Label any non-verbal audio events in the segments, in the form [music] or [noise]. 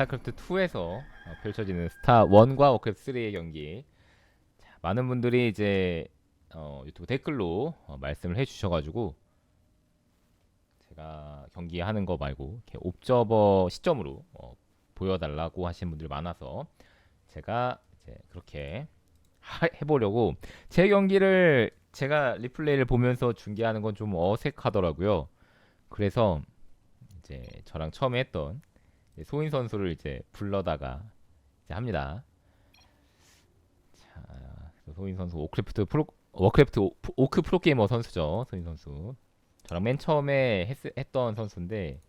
스타크래프트 2에서 펼쳐지는 스타 1과 워크래프트 3의 경기. 자, 많은 분들이 이제 어, 유튜브 댓글로 어, 말씀을 해주셔가지고 제가 경기하는 거 말고 이렇게 옵저버 시점으로 어, 보여달라고 하신 분들이 많아서 제가 이제 그렇게 하- 해보려고 제 경기를 제가 리플레이를 보면서 중계하는 건 좀 어색하더라고요. 그래서 이제 저랑 처음에 했던 소인 선수를 이제 불러다가 이제 합니다. 자, 소인 선수 오크래프트 프로 워크래프트 오, 오크 프로게이머 선수죠. 소인 선수. 저랑 맨 처음에 했, 했던 선수인데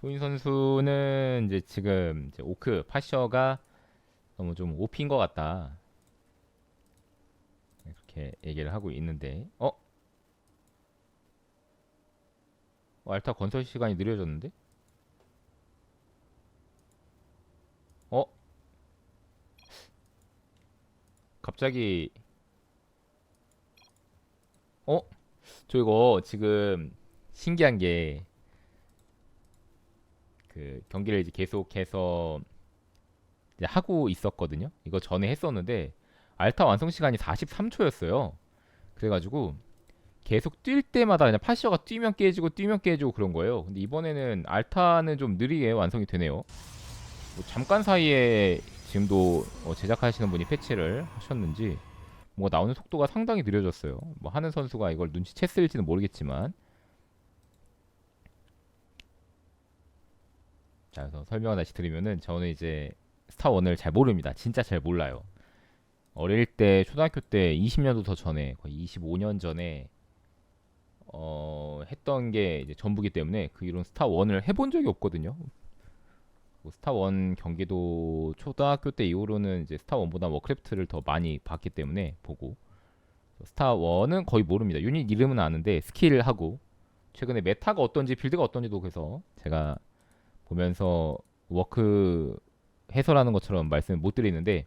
소인 선수는 이제 지금 이제 오크 파셔가 너무 좀 오피인 것 같다. 그렇게 얘기를 하고 있는데 어? 어, 알타 건설 시간이 느려졌는데? 어? 갑자기 어? 저 이거 지금 신기한 게 그 경기를 이제 계속해서 이제 하고 있었거든요. 이거 전에 했었는데 알타 완성 시간이 43초였어요. 그래가지고 계속 뛸 때마다 그냥 파시어가 뛰면 깨지고 뛰면 깨지고 그런 거예요. 근데 이번에는 알타는 좀 느리게 완성이 되네요. 뭐 잠깐 사이에 지금도 어, 제작하시는 분이 패치를 하셨는지 뭐 나오는 속도가 상당히 느려졌어요. 뭐 하는 선수가 이걸 눈치챘을지는 모르겠지만 자 그래서 설명을 다시 드리면은 저는 이제 스타1을 잘 모릅니다. 진짜 잘 몰라요. 어릴 때 초등학교 때 20년도 더 전에 거의 25년 전에 어 했던 게 이제 전부기 때문에 그 이론 스타 1을 해본 적이 없거든요. 뭐 스타 1 경기도 초등학교 때 이후로는 이제 스타 1보다 워크래프트를 더 많이 봤기 때문에 보고 스타 1은 거의 모릅니다. 유닛 이름은 아는데 스킬을 하고 최근에 메타가 어떤지 빌드가 어떤지도 그래서 제가 보면서 워크 해설하는 것처럼 말씀을 못 드리는데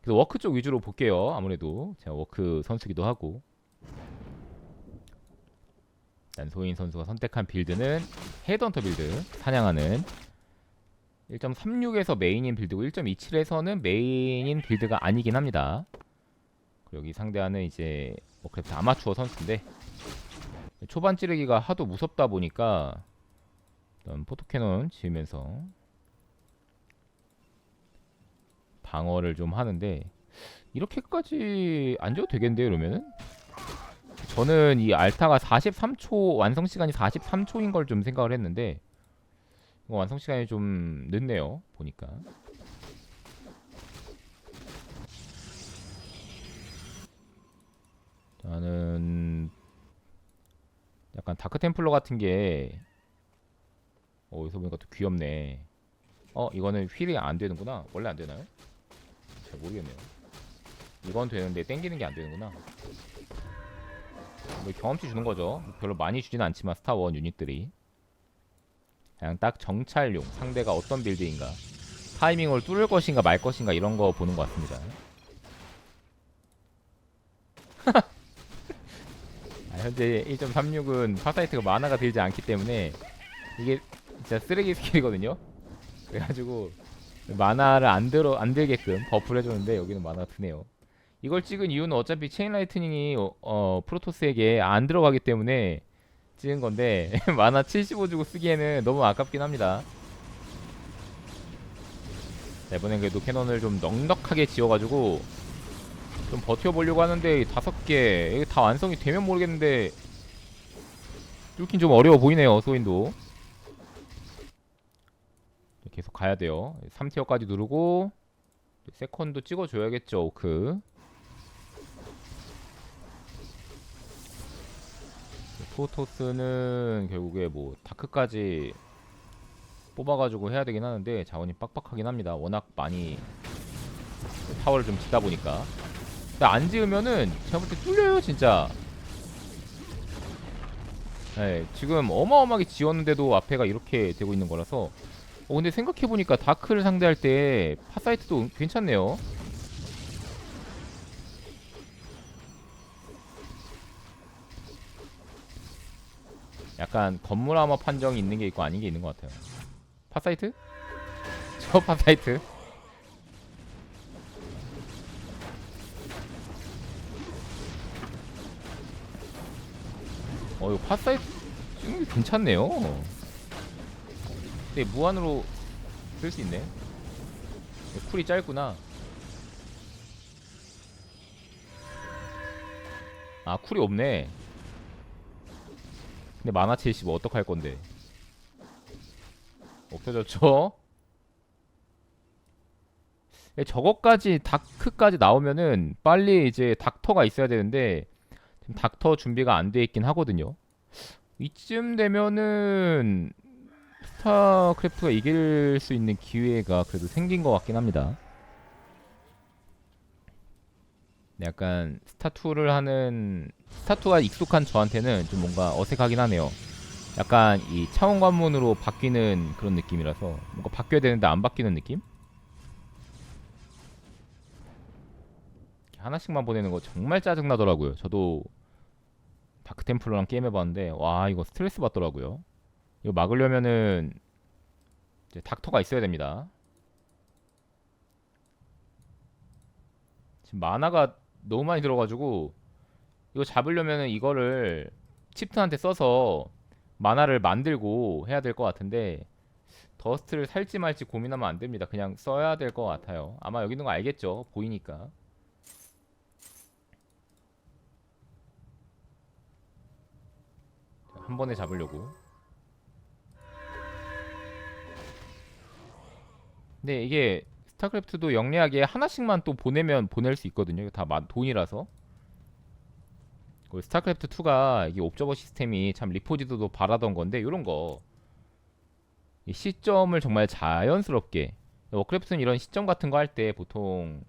그래서 워크 쪽 위주로 볼게요. 아무래도 제가 워크 선수기도 하고 난소인 선수가 선택한 빌드는 헤드헌터 빌드 사냥하는 1.36에서 메인인 빌드고 1.27에서는 메인인 빌드가 아니긴 합니다. 여기 상대하는 이제 워크래프트 아마추어 선수인데 초반 찌르기가 하도 무섭다 보니까 일단 포토캐논 지으면서 방어를 좀 하는데 이렇게까지 안 줘도 되겠는데요 그러면은? 저는 이 알타가 43초 완성 시간이 43초인 걸 좀 생각을 했는데 이거 완성 시간이 좀 늦네요 보니까. 저는 약간 다크 템플러 같은 게 어, 여기서 보니까 또 귀엽네. 어 이거는 휠이 안 되는구나. 원래 안 되나요? 잘 모르겠네요. 이건 되는데 땡기는 게 안 되는구나 뭐 경험치 주는 거죠. 별로 많이 주진 않지만 스타원 유닛들이 그냥 딱 정찰용 상대가 어떤 빌드인가 타이밍을 뚫을 것인가 말 것인가 이런 거 보는 것 같습니다. [laughs] 아, 현재 1.36은 파사이트가 만화가 들지 않기 때문에 이게 진짜 쓰레기 스킬이거든요. 그래가지고 만화를 안 들어 안 들게끔 버프를 해줬는데 여기는 만화가 드네요. 이걸 찍은 이유는 어차피 체인 라이트닝이 어, 어, 프로토스에게 안 들어가기 때문에 찍은 건데 [laughs] 만화 75 주고 쓰기에는 너무 아깝긴 합니다. 자, 이번엔 그래도 캐논을 좀 넉넉하게 지어가지고 좀 버텨보려고 하는데 다섯 개 다 완성이 되면 모르겠는데 뚫긴 좀 어려워 보이네요 소인도. 계속 가야 돼요. 3티어까지 누르고 세컨도 찍어줘야겠죠 오크 프로토스는 결국에 뭐 다크까지 뽑아가지고 해야 되긴 하는데 자원이 빡빡하긴 합니다. 워낙 많이 타워를 좀 짓다 보니까. 근데 안 지으면은 제가 볼 때 뚫려요 진짜. 네, 지금 어마어마하게 지었는데도 앞에가 이렇게 되고 있는 거라서. 어, 근데 생각해보니까 다크를 상대할 때 파사이트도 괜찮네요. 약간 건물 암호 판정이 있는 게 있고 아닌 게 있는 것 같아요. 파사이트? [laughs] 저 파사이트? 어, 이거 파사이트 쓰는 게 괜찮네요. 근데 무한으로 쓸 수 있네. 쿨이 짧구나. 아, 쿨이 없네. 근데 만화 75 어떡할 건데? 없어졌죠? 예, 저거까지 다크까지 나오면은 빨리 이제 닥터가 있어야 되는데 지금 닥터 준비가 안 돼 있긴 하거든요. 이쯤 되면은 스타크래프트가 이길 수 있는 기회가 그래도 생긴 것 같긴 합니다. 네, 약간 스타2를 하는 스타2가 익숙한 저한테는 좀 뭔가 어색하긴 하네요. 약간 이 차원 관문으로 바뀌는 그런 느낌이라서 뭔가 바뀌어야 되는데 안 바뀌는 느낌? 하나씩만 보내는 거 정말 짜증 나더라고요. 저도 다크 템플러랑 게임 해봤는데 와 이거 스트레스 받더라고요. 이거 막으려면은 이제 닥터가 있어야 됩니다. 지금 만화가 너무 많이 들어가지고 이거 잡으려면은 이거를 칩트한테 써서 만화를 만들고 해야 될 것 같은데 더스트를 살지 말지 고민하면 안 됩니다. 그냥 써야 될 것 같아요. 아마 여기 있는 거 알겠죠? 보이니까. 한 번에 잡으려고. 근데 이게 스타크래프트도 영리하게 하나씩만 또 보내면 보낼 수 있거든요. 다 마- 돈이라서. 그 스타크래프트 2가 이게 옵저버 시스템이 참 리포지드도 바라던 건데 이런 거. 이 시점을 정말 자연스럽게 워크래프트는 이런 시점 같은 거 할 때 보통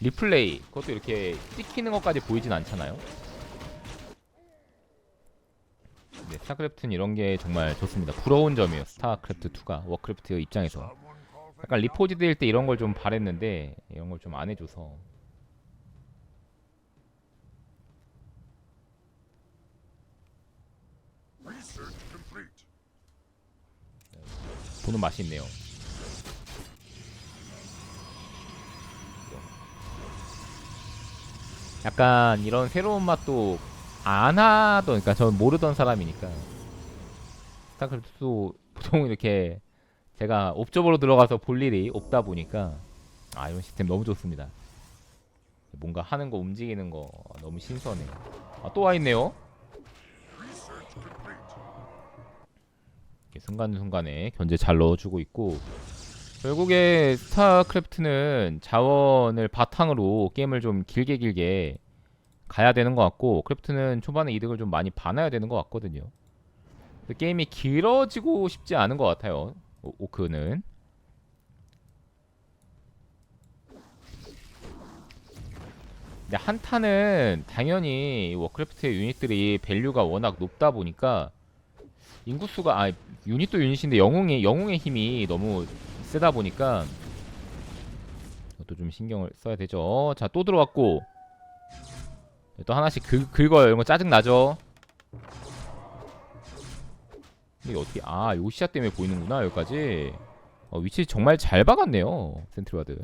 리플레이 그것도 이렇게 찍히는 것까지 보이진 않잖아요. 네, 스타크래프트는 이런 게 정말 좋습니다. 부러운 점이에요. 스타크래프트 2가 워크래프트 입장에서. 약간 리포지드일 때 이런 걸 좀 바랬는데 이런 걸 좀 안 해줘서. 보는 맛이 있네요. 약간 이런 새로운 맛도 안 하던, 그러니까 전 모르던 사람이니까 스타크래프트도 보통 이렇게 제가 옵저버로 들어가서 볼 일이 없다 보니까 아 이런 시스템 너무 좋습니다. 뭔가 하는 거 움직이는 거 너무 신선해. 아 또 와 있네요. Research complete. 이렇게 순간순간에 견제 잘 넣어주고 있고 결국에 스타크래프트는 자원을 바탕으로 게임을 좀 길게 길게 가야 되는 것 같고 크래프트는 초반에 이득을 좀 많이 봐놔야 되는 것 같거든요. 게임이 길어지고 싶지 않은 것 같아요. 오, 오크는 근데 한타는 당연히 이 워크래프트의 유닛들이 밸류가 워낙 높다 보니까 인구수가 아 유닛도 유닛인데 영웅의 영웅의 힘이 너무 세다 보니까 이것도 좀 신경을 써야 되죠. 자 또 들어왔고 또 하나씩 긁, 긁어요. 이런 거 짜증 나죠. 이게 어떻게 아 요시아 때문에 보이는구나 여기까지. 어, 위치 정말 잘 박았네요 센트리와드.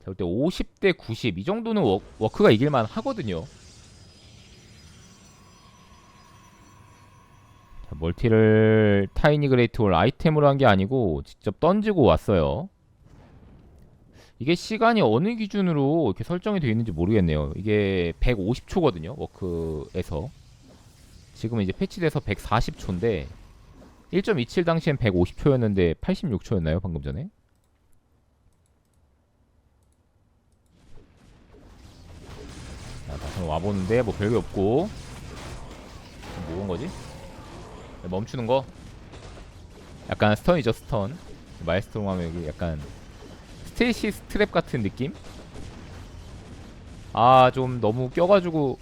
자 그때 50대 90 이 정도는 워, 워크가 이길만 하거든요. 자, 멀티를 타이니 그레이트홀 아이템으로 한 게 아니고 직접 던지고 왔어요. 이게 시간이 어느 기준으로 이렇게 설정이 되어 있는지 모르겠네요. 이게 150초거든요. 워크에서. 지금은 이제 패치돼서 140초인데 1.27 당시엔 150초였는데 86초였나요? 방금 전에? 자, 다시 한번 와보는데 뭐 별게 없고 뭐온 거지? 네, 멈추는 거 약간 스턴이죠 스턴 마이스트롬 하면 여기 약간 스테이시 스트랩 같은 느낌? 아 좀 너무 껴가지고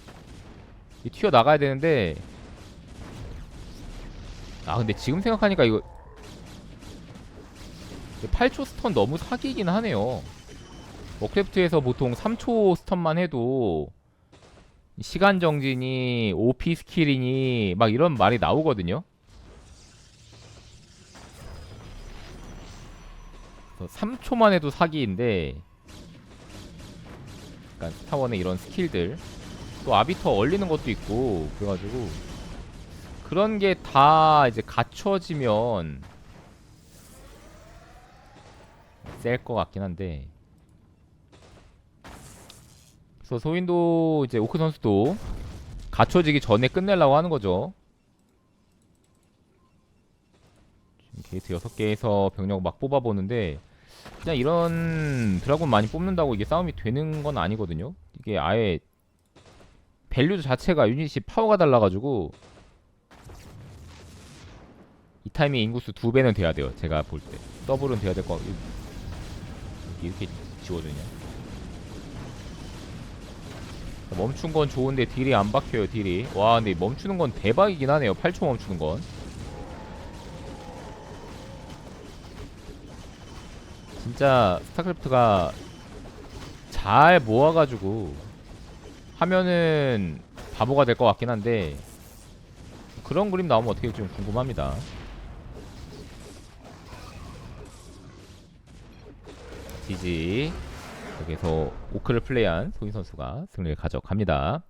이 튀어 나가야 되는데 아 근데 지금 생각하니까 이거 8초 스턴 너무 사기이긴 하네요 워크래프트에서 보통 3초 스턴만 해도 시간 정진이 OP 스킬이니 막 이런 말이 나오거든요. 3초만 해도 사기인데 약간 스타원의 이런 스킬들 또 아비터 얼리는 것도 있고 그래가지고 그런 게 다 이제 갖춰지면 셀 것 같긴 한데 그래서 소인도 이제 오크 선수도 갖춰지기 전에 끝내려고 하는 거죠. 게이트 6개에서 병력 막 뽑아보는데 그냥 이런 드라군 많이 뽑는다고 이게 싸움이 되는 건 아니거든요. 이게 아예 밸류 자체가 유닛이 파워가 달라가지고 이 타이밍 인구수 두 배는 돼야 돼요. 제가 볼 때 더블은 돼야 될 것 같고 이렇게 지워주냐? 멈춘 건 좋은데 딜이 안 박혀요. 딜이 와 근데 멈추는 건 대박이긴 하네요. 8초 멈추는 건. 진짜 스타크래프트가 잘 모아가지고 하면은 바보가 될 것 같긴 한데 그런 그림 나오면 어떻게 될지 좀 궁금합니다. 지지 여기서 오크를 플레이한 소인 선수가 승리를 가져갑니다.